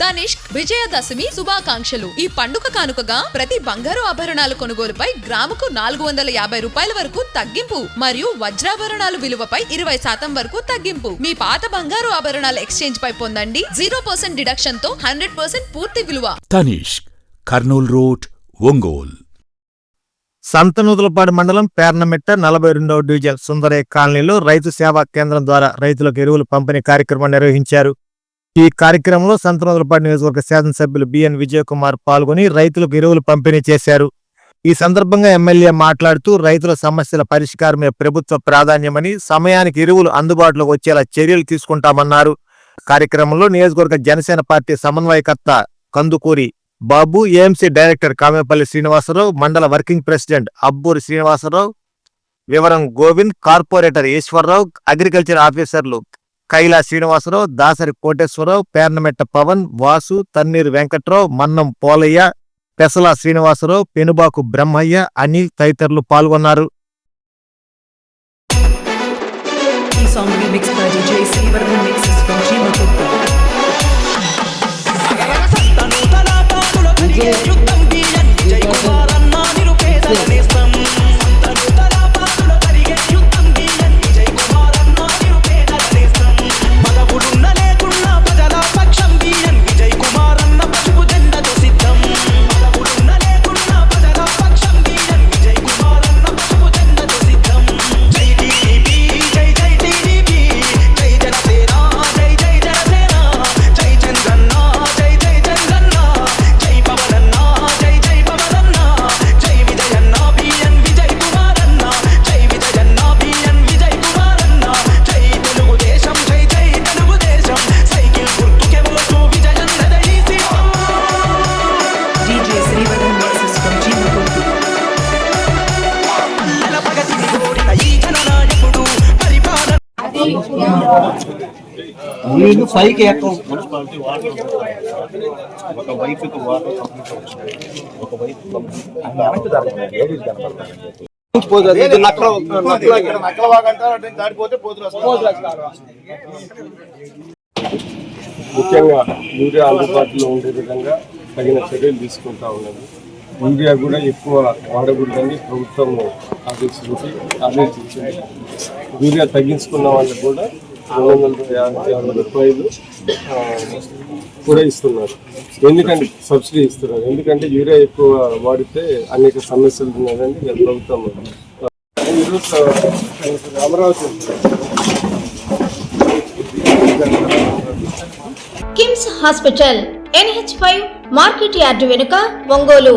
తనిష్క్ విజయదశమి శుభాకాంక్షలు. ఈ పండుగ కానుకగా ప్రతి బంగారు ఆభరణాల కొనుగోలుపై గ్రాముకు నాలుగు వందల యాభై రూపాయల వరకు తగ్గింపు మరియు వజ్రాభరణాలు విలువపై ఇరవై శాతం వరకు తగ్గింపు. మీ పాత బంగారు ఆభరణాల ఎక్స్చేంజ్ పై పొందండి. జీరో పర్సెంట్ డిడక్షన్తో హండ్రెడ్ పర్సెంట్ పూర్తి విలువ. తనిష్క్ కర్నూల్ రోడ్ ఒంగోల్. సంతనూతులపాడు మండలం పేర్నమిట్ట నలభై రెండవ డివిజన్ సుందరయ్య కాలనీలో రైతు సేవా కేంద్రం ద్వారా రైతులకు ఎరువులు పంపిణీ కార్యక్రమం నిర్వహించారు. ఈ కార్యక్రమంలో సంతనూతులపాడు నియోజకవర్గ శాసనసభ్యులు బిఎన్ విజయ్ కుమార్ పాల్గొని రైతులకు ఎరువులు పంపిణీ చేశారు. ఈ సందర్భంగా ఎమ్మెల్యే మాట్లాడుతూ రైతుల సమస్యల పరిష్కారమే ప్రభుత్వ ప్రాధాన్యమని సమయానికి ఎరువులు అందుబాటులోకి వచ్చేలా చర్యలు తీసుకుంటామన్నారు. కార్యక్రమంలో నియోజకవర్గ జనసేన పార్టీ సమన్వయకర్త కందుకూరి బాబు ఏఎంసీ డైరెక్టర్ కామేపల్లి శ్రీనివాసరావు మండల వర్కింగ్ ప్రెసిడెంట్ అబ్బూరి శ్రీనివాసరావు వివరం గోవింద్ కార్పొరేటర్ ఈశ్వరరావు అగ్రికల్చర్ ఆఫీసర్లు కైలా శ్రీనివాసరావు దాసరి కోటేశ్వరరావు పేర్నమెట్ట పవన్ వాసు తన్నీరు వెంకట్రావు మన్నం పోలయ్య పెసల శ్రీనివాసరావు పెనుబాకు బ్రహ్మయ్య అనిల్ తదితరులు పాల్గొన్నారు. ఈ నీళ్ళు పైకి ఎక్కవు ఒక వైపుకి వాటర్ ఒక వైపు ముఖ్యంగా యూరియా అందుబాటులో ఉండే విధంగా తగిన చర్యలు తీసుకుంటా ఉన్నది. యూరియా కూడా ఎక్కువ వాడకూడదని ప్రభుత్వం ఆదేశించి ఆదేశించింది. యూరియా తగ్గించుకున్న వాళ్ళకి కూడా రెండు వందల యాభై రూపాయలు కూడా ఇస్తున్నారు. ఎందుకంటే సబ్సిడీ ఇస్తున్నారు. ఎందుకంటే యూరియా ఎక్కువ వాడితే అనేక సమస్యలు ఉన్నాయని ప్రభుత్వం ఈరోజు Amaravati KIMS hospital NH five market yard వెనుక ఒంగోలు.